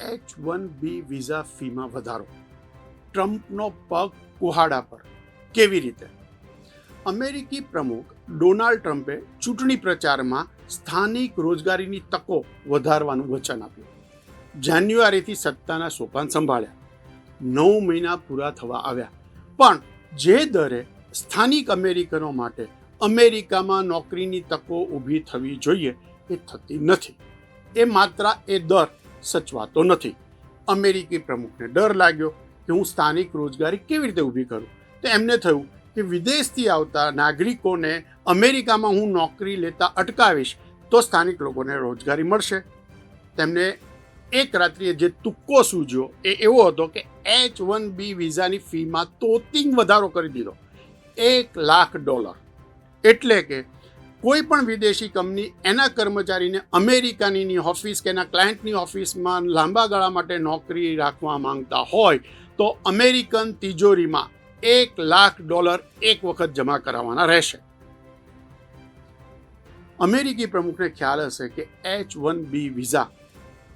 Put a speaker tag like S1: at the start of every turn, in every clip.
S1: H one B visa ફીમાં વધારો. ટ્રમ્પનો પગ કુહાડા પર. કેવી રીતે? અમેરિકી પ્રમુખ ડોનાલ્ડ ટ્રમ્પે ચૂંટણી પ્રચારમાં સ્થાનિક રોજગારીની તકો વધારવાનું વચન આપ્યું. જાન્યુઆરીથી સત્તાના સોપાન સંભાળ્યા. નવ મહિના પૂરા થવા આવ્યા. પણ જે દરે સ્થાનિક અમેરિકનો માટે અમેરિકામાં નોકરીની તકો ઊભી થવી જોઈએ એ થતી નથી. એ માત્ર એ દર સચવાતો નથી. અમેરિકી પ્રમુખને ડર લાગ્યો કે હું સ્થાનિક રોજગારી કેવી રીતે ઊભી કરું? તો એમને થયું કે વિદેશથી આવતા નાગરિકોને અમેરિકામાં હું નોકરી લેતા અટકાવીશ તો સ્થાનિક લોકોને રોજગારી મળશે. તેમને એક રાત્રિએ જે તુક્કો સૂજ્યો એ એવો હતો કે એચ વન બી વિઝાની ફીમાં તોતિંગ વધારો કરી દીધો. એક લાખ ડોલર. એટલે કે કોઈ પણ વિદેશી કંપની એના કર્મચારીને અમેરિકાની ઓફિસ કે એના ક્લાયન્ટની ઓફિસમાં લાંબા ગાળા માટે નોકરી રાખવા માંગતા હોય, તો અમેરિકન તિજોરીમાં એક લાખ ડોલર એક વખત જમા કરાવવાના રહેશે. અમેરિકી પ્રમુખને ખ્યાલ હશે કે H one B visa,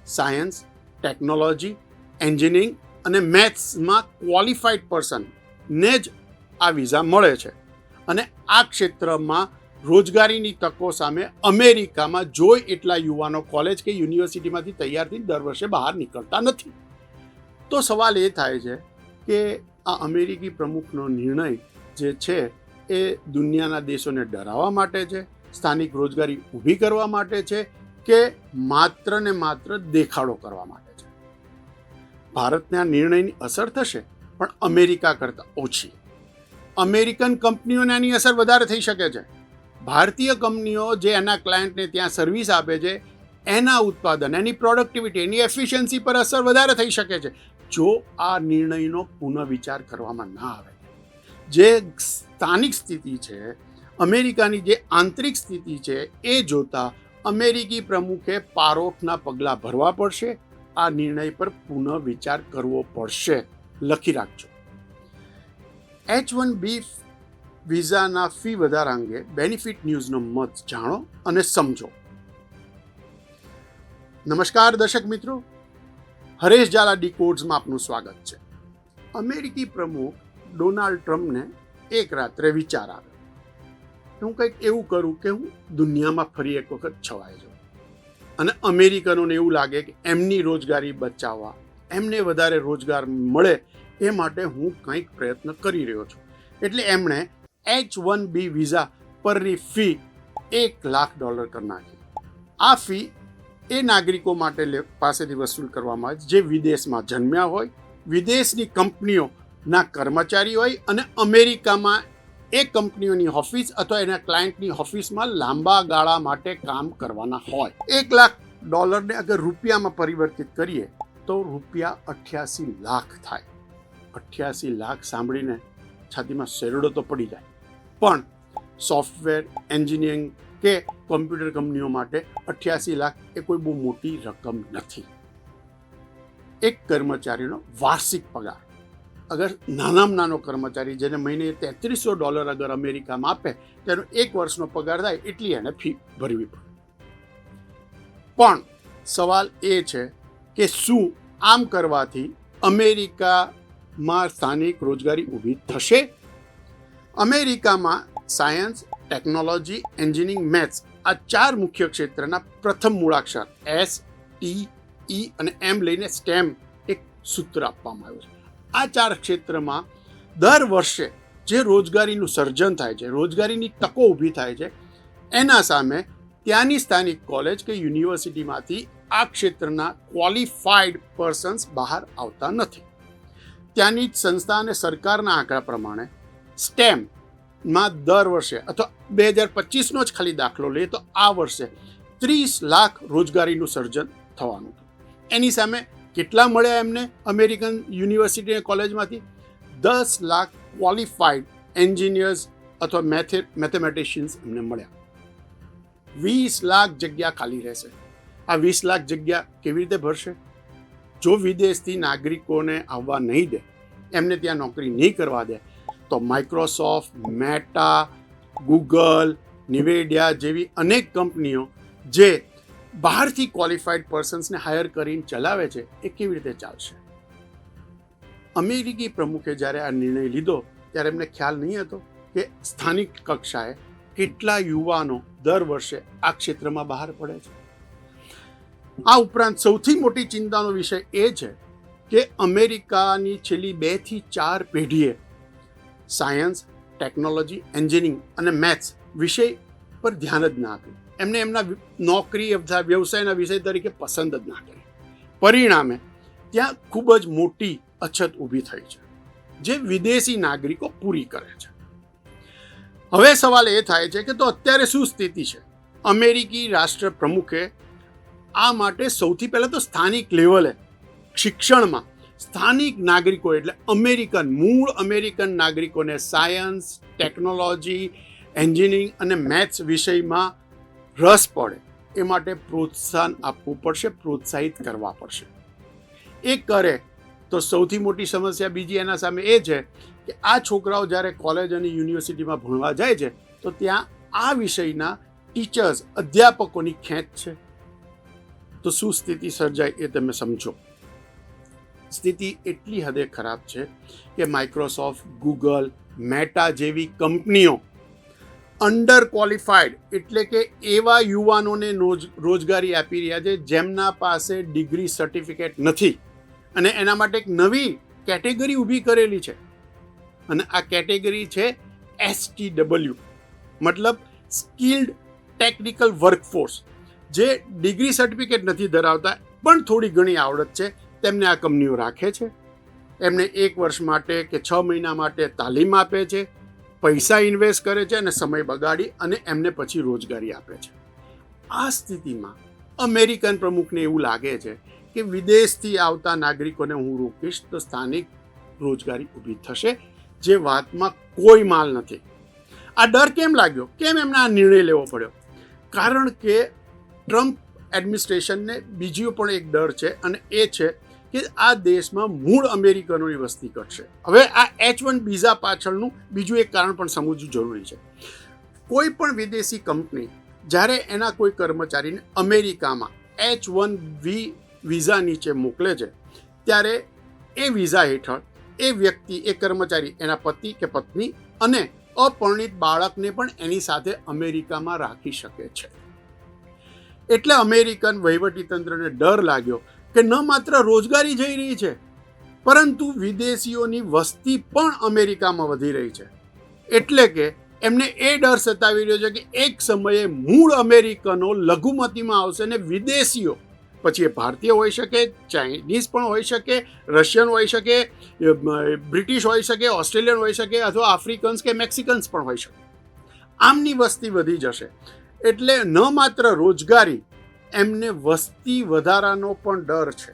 S1: science, technology, engineering અને મેથ્સમાં ક્વોલિફાઈડ પર્સનને જ આ વિઝા મળે છે. અને આ ક્ષેત્રમાં રોજગારીની તકો સામે અમેરિકામાં જોઈ એટલા યુવાનો કોલેજ કે યુનિવર્સિટીમાંથી તૈયાર થઈ દર વર્ષે બહાર નીકળતા નથી. તો સવાલ એ થાય છે કે આ અમેરિકી પ્રમુખનો નિર્ણય જે છે એ દુનિયાના દેશોને ડરાવવા માટે છે, સ્થાનિક રોજગારી ઊભી કરવા માટે છે કે માત્ર ને માત્ર દેખાડો કરવા માટે છે? ભારતને આ નિર્ણયની અસર થશે, પણ અમેરિકા કરતાં ઓછી. અમેરિકન કંપનીઓને આની અસર વધારે થઈ શકે છે. ભારતીય કંપનીઓ જે એના ક્લાયન્ટને ત્યાં સર્વિસ આપે છે, એના ઉત્પાદન, એની પ્રોડક્ટિવિટી એની એફિશિયન્સી પર અસર વધારે થઈ શકે છે. જો આ નિર્ણયનો પુનઃવિચાર કરવામાં ના આવે, જે સ્થાનિક સ્થિતિ છે, અમેરિકાની જે આંતરિક સ્થિતિ છે, એ જોતા અમેરિકી પ્રમુખે પારોઠના પગલાં ભરવા પડશે. આ નિર્ણય પર પુનઃવિચાર કરવો પડશે. લખી રાખજો. એચ વન બી વિઝાના ફી વધારા અંગે બેનિફિટ ન્યૂઝનો મત જાણો અને સમજો. નમસ્કાર દર્શક મિત્રો. હરેશ ઝાલા ડી કોડ્સમાં આપનું સ્વાગત છે. અમેરિકી પ્રમુખ ડોનાલ્ડ ટ્રમ્પને એક રાત્રે વિચાર આવ્યો હું કંઈક એવું કરું કે હું દુનિયામાં ફરી એક વખત છવાઈ જાઉં. અને અમેરિકનોને એવું લાગે કે એમની રોજગારી બચાવવા, એમને વધારે રોજગાર મળે એ માટે હું કંઈક પ્રયત્ન કરી રહ્યો છું. એટલે એમણે એચ વન બી વિઝા પરની ફી એક લાખ ડોલર કરી નાખી. આ ફી એ નાગરિકો માટે પાસેથી વસૂલ કરવામાં આવે છે, જે વિદેશમાં જન્મ્યા હોય, વિદેશની કંપનીઓના કર્મચારી હોય અને અમેરિકામાં એ કંપનીઓની ઓફિસ અથવા એના ક્લાયન્ટની ઓફિસમાં લાંબા ગાળા માટે કામ કરવાના હોય. એક લાખ ડોલરને અગર રૂપિયામાં પરિવર્તિત કરીએ, તો રૂપિયા અઠ્યાસી લાખ થાય. અઠ્યાસી લાખ સાંભળીને છાતીમાં શેરડો તો પડી જાય. પણ સોફ્ટવેર એન્જિનિયરિંગ કે કોમ્પ્યુટર કંપનીઓ માટે અઠ્યાસી લાખ એ કોઈ બહુ મોટી રકમ નથી. એક કર્મચારીનો વાર્ષિક પગાર. અગર નાનામાં નાનો કર્મચારી જેને મહિને તેત્રીસો ડોલર અગર અમેરિકામાં આપે તેનો એક વર્ષનો પગાર થાય એટલી એને ફી ભરવી પડે. પણ સવાલ એ છે કે શું આમ કરવાથી અમેરિકામાં સ્થાનિક રોજગારી ઊભી થશે? અમેરિકામાં સાયન્સ, ટેકનોલોજી, એન્જિનિયરિંગ, મેથ્સ આ ચાર મુખ્ય ક્ષેત્રના પ્રથમ મૂળાક્ષર એસ, ટી ઈ અને એમ લઈને સ્ટેમ એક સૂત્ર આપવામાં આવ્યું છે. આ ચાર ક્ષેત્રમાં દર વર્ષે જે રોજગારીનું સર્જન થાય છે, રોજગારીની તકો ઊભી થાય છે, એના સામે ત્યાંની સ્થાનિક કોલેજ કે યુનિવર્સિટીમાંથી આ ક્ષેત્રના ક્વોલિફાઈડ પર્સન્સ બહાર આવતા નથી. ત્યાંની સંસ્થા અને સરકારના આંકડા પ્રમાણે સ્ટેમમાં દર વર્ષે, અથવા બે હજાર પચીસનો જ ખાલી દાખલો લઈએ તો આ વર્ષે ત્રીસ લાખ રોજગારીનું સર્જન થવાનું એની સામે કેટલા મળ્યા એમને અમેરિકન યુનિવર્સિટી કોલેજમાંથી? દસ લાખ ક્વોલિફાઈડ એન્જિનિયર્સ અથવા મેથે, મેથેમેટિશિયન્સ એમને મળ્યા. વીસ લાખ જગ્યા ખાલી રહેશે. આ વીસ લાખ જગ્યા કેવી રીતે ભરશે? જો વિદેશથી નાગરિકોને આવવા નહીં દે, એમને ત્યાં નોકરી નહીં કરવા દે તો માઇક્રોસોફ્ટ મેટા ગૂગલ નિવેડિયા જેવી અનેક કંપનીઓ જે બહારથી ક્વોલિફાઈડ પર્સન્સને હાયર કરીને ચલાવે છે, એ કેવી રીતે ચાલશે? અમેરિકી પ્રમુખે જ્યારે આ નિર્ણય લીધો, ત્યારે એમને ખ્યાલ નહીં હતો કે સ્થાનિક કક્ષાએ કેટલા યુવાનો દર વર્ષે આ ક્ષેત્રમાં બહાર પડે છે. આ ઉપરાંત સૌથી મોટી ચિંતાનો વિષય એ છે કે અમેરિકાની છેલ્લી બેથી ચાર પેઢીએ સાયન્સ, ટેકનોલોજી, એન્જિનિયરિંગ અને મેથ્સ વિષય પર ધ્યાન જ ના આપ્યું એમને એમના નોકરી અથવા વ્યવસાયના વિષય તરીકે પસંદ જ ના કરી. પરિણામે ત્યાં ખૂબ જ મોટી અછત ઊભી થઈ છે, જે વિદેશી નાગરિકો પૂરી કરે છે. હવે સવાલ એ થાય છે કે તો અત્યારે શું સ્થિતિ છે? અમેરિકી રાષ્ટ્ર પ્રમુખે આ માટે સૌથી પહેલાં તો સ્થાનિક લેવલે શિક્ષણમાં સ્થાનિક નાગરિકો એટલે અમેરિકન, મૂળ અમેરિકન નાગરિકોને સાયન્સ, ટેકનોલોજી, એન્જિનિયરિંગ અને મેથ્સ વિષયમાં રસ પડે એ માટે પ્રોત્સાહન આપવું પડશે, પ્રોત્સાહિત કરવા પડશે. એ કરે તો સૌથી મોટી સમસ્યા બીજી એના સામે એ છે કે આ છોકરાઓ જ્યારે કોલેજ અને યુનિવર્સિટીમાં ભણવા જાય છે, તો ત્યાં આ વિષયના ટીચર્સ અધ્યાપકોની ખેંચ છે. તો શું સ્થિતિ સર્જાય એ તમે સમજો. સ્થિતિ એટલી હદે ખરાબ છે કે માઇક્રોસોફ્ટ ગૂગલ મેટા જેવી કંપનીઓ અંડર ક્વોલિફાઈડ એટલે કે એવા યુવાનોને રોજ- રોજગારી આપી રહ્યા છે જેમના પાસે ડિગ્રી સર્ટિફિકેટ નથી. અને એના માટે એક નવી કેટેગરી ઊભી કરેલી છે. અને આ કેટેગરી છે એસટીડબલ્યુ મતલબ સ્કિલ્ડ ટેકનિકલ વર્કફોર્સ જે ડિગ્રી સર્ટિફિકેટ નથી ધરાવતા, પણ થોડી ઘણી આવડત છે. તેમને આ કંપનીઓ રાખે છે. એમને એક વર્ષ માટે કે છ મહિના માટે તાલીમ આપે છે, પૈસા ઇન્વેસ્ટ કરે છે અને સમય બગાડી અને એમને પછી રોજગારી આપે છે. આ સ્થિતિમાં અમેરિકન પ્રમુખને એવું લાગે છે કે વિદેશથી આવતા નાગરિકોને હું રોકીશ તો સ્થાનિક રોજગારી ઊભી થશે, જે વાતમાં કોઈ માલ નથી. આ ડર કેમ લાગ્યો? કેમ એમને આ નિર્ણય લેવો પડ્યો? કારણ કે ટ્રમ્પ એડમિનિસ્ટ્રેશનને બીજો પણ એક ડર છે અને એ છે કે આ દેશમાં મૂળ અમેરિકનોની વસ્તી ઘટશે. હવે આ એચ વન વિઝા પાછળનું બીજું એક કારણ પણ સમજવું જરૂરી છે. કોઈ પણ વિદેશી કંપની, જ્યારે એના કોઈ કર્મચારીને અમેરિકામાં એચ વન વી વિઝા નીચે મોકલે છે, ત્યારે એ વિઝા હેઠળ એ વ્યક્તિ, એ કર્મચારી, એના પતિ કે પત્ની અને અપરિણિત બાળકને પણ એની સાથે અમેરિકામાં રાખી શકે છે. એટલે અમેરિકન વહીવટીતંત્રને ડર લાગ્યો કે ન માત્ર રોજગારી જઈ રહી છે, પરંતુ વિદેશીઓની વસ્તી પણ અમેરિકામાં વધી રહી છે. એટલે કે એમને એ ડર સતાવી રહ્યો છે કે એક સમયે મૂળ અમેરિકનો લઘુમતીમાં આવશે ને વિદેશીઓ, પછી એ ભારતીય હોઈ શકે, ચાઇનીઝ પણ હોઈ શકે, રશિયન હોઈ શકે, બ્રિટિશ હોઈ શકે, ઓસ્ટ્રેલિયન હોઈ શકે, અથવા આફ્રિકન્સ કે મેક્સિકન્સ પણ હોઈ શકે. આમની વસ્તી વધી જશે. એટલે ન માત્ર રોજગારી એમને વસ્તી વધારાનો પણ ડર છે.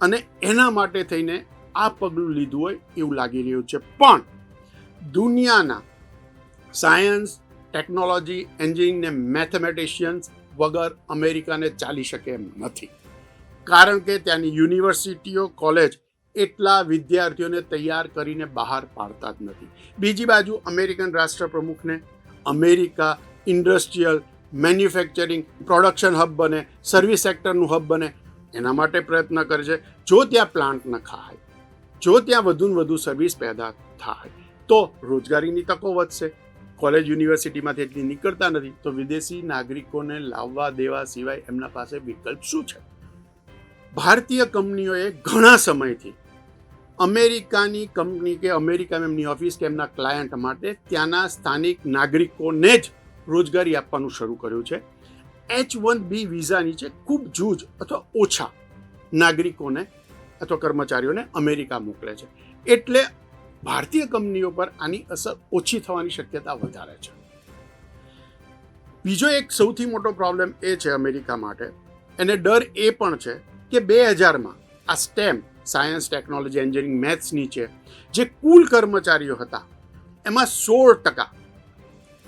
S1: અને એના માટે થઈને આ પગલું લીધું હોય એવું લાગી રહ્યું છે. પણ દુનિયાના સાયન્સ, ટેકનોલોજી, એન્જિનિયરિંગ ને મેથેમેટિશિયન્સ વગર અમેરિકાને ચાલી શકે એમ નથી. કારણ કે ત્યાંની યુનિવર્સિટીઓ, કોલેજ એટલા વિદ્યાર્થીઓને તૈયાર કરીને બહાર પાડતા જ નથી. બીજી બાજુ American રાષ્ટ્રપ્રમુખને America industrial manufacturing, production hub બને, સર્વિસ સેક્ટરનું હબ બને, એના માટે પ્રયત્ન કરે છે જો ત્યાં પ્લાન્ટ ન ખાય, જો ત્યાં વધુ ને વધુ સર્વિસ પેદા થાય, તો રોજગારીની તકો વધશે. કોલેજ યુનિવર્સિટીમાંથી એટલી નીકળતા નથી, તો વિદેશી નાગરિકોને લાવવા દેવા સિવાય એમના પાસે વિકલ્પ શું છે? ભારતીય કંપનીઓએ ઘણા સમયથી અમેરિકાની કંપની કે અમેરિકામાં એમની ઓફિસ કે એમના ક્લાયન્ટ માટે ત્યાંના સ્થાનિક નાગરિકોને જ રોજગારી આપવાનું શરૂ કર્યું છે. એચ વન બી વિઝા નીચે ખૂબ જૂજ અથવા ઓછા નાગરિકોને અથવા કર્મચારીઓને અમેરિકા મોકલે છે. એટલે ભારતીય કંપનીઓ પર આની અસર ઓછી થવાની શક્યતા વધારે છે. બીજો એક સૌથી મોટો પ્રોબ્લેમ એ છે અમેરિકા માટે. એને ડર એ પણ છે કે બે હજારમાં આ સ્ટેમ સાયન્સ ટેકનોલોજી એન્જિનિયરિંગ મેથ્સની છે, જે કુલ કર્મચારીઓ હતા, એમાં સોળ ટકા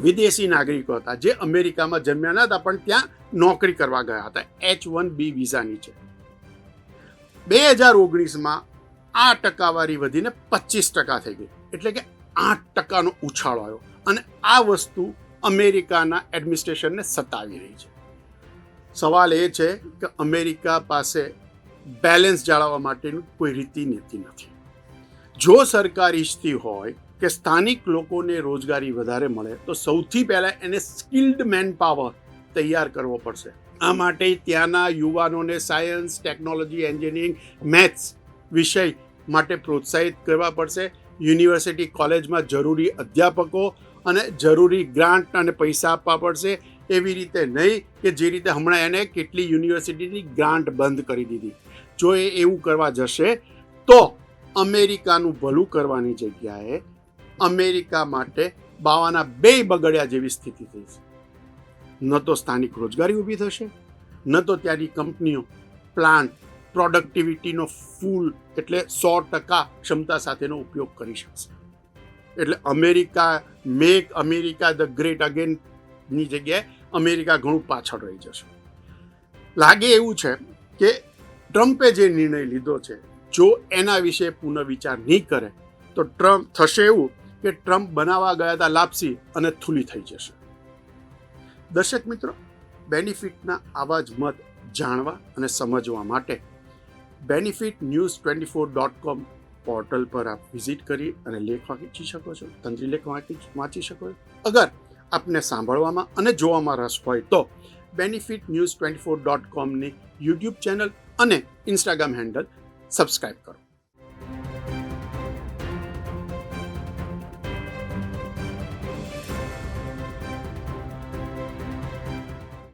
S1: વિદેશી નાગરિકો હતા, જે અમેરિકામાં જન્મ્યા ન હતા, પણ ત્યાં નોકરી કરવા ગયા હતા. એચ વન બી વિઝા નીચે બે હજાર ઓગણીસમાં આ ટકાવારી વધીને પચીસ ટકા થઈ ગઈ. એટલે કે આઠ ટકાનો ઉછાળો આવ્યો. અને આ વસ્તુ અમેરિકાના એડમિનિસ્ટ્રેશનને સતાવી રહી છે. સવાલ એ છે કે અમેરિકા પાસે બેલેન્સ જાળવવા માટેનું કોઈ રીતિ નીતિ નથી. જો સરકાર ઈચ્છતી હોય કે સ્થાનિક લોકોને રોજગારી વધારે મળે, તો સૌથી પહેલાં એને સ્કિલ્ડ મેન પાવર તૈયાર કરવો પડશે. આ માટે ત્યાંના યુવાનોને સાયન્સ, ટેકનોલોજી, એન્જિનિયરિંગ, મેથ્સ વિષય માટે પ્રોત્સાહિત કરવા પડશે. યુનિવર્સિટી કોલેજમાં જરૂરી અધ્યાપકો અને જરૂરી ગ્રાન્ટ અને પૈસા આપવા પડશે. એવી રીતે નહીં કે જે રીતે હમણાં એને કેટલી યુનિવર્સિટીની ગ્રાન્ટ બંધ કરી દીધી. જો એ એવું કરવા જશે, તો અમેરિકાનું ભલું કરવાની જગ્યાએ અમેરિકા માટે બાવાના બે બગડ્યા જેવી સ્થિતિ થઈ છે. ન તો સ્થાનિક રોજગારી ઊભી થશે, ન તો ત્યાંની કંપનીઓ પ્લાન્ટ પ્રોડક્ટિવિટીનો ફૂલ એટલે સો ટકા ક્ષમતા સાથેનો ઉપયોગ કરી શકશે. એટલે America, make America the great અગેનની જગ્યાએ અમેરિકા ઘણું પાછળ રહી જશે. લાગે એવું છે કે ટ્રમ્પે જે નિર્ણય લીધો છે, જો એના વિશે પુનઃવિચાર નહીં કરે, તો ટ્રમ્પ થશે એવું કે ટ્રમ્પ બનાવવા ગયા હતા લાપસી અને થૂલી થઈ જશે. દર્શક મિત્રો, બેનિફિટના આવા જ મત જાણવા અને સમજવા માટે benefit news twenty four dot com portal પર આપ વિઝિટ કરી અને લેખ વાંચી શકો છો, તંત્રી લેખ વાંચી શકો છો. અગર આપને સાંભળવામાં અને જોવામાં રસ હોય તો benefit news twenty four dot કોમની YouTube channel અને ઇન્સ્ટાગ્રામ હેન્ડલ સબસ્ક્રાઈબ કરો.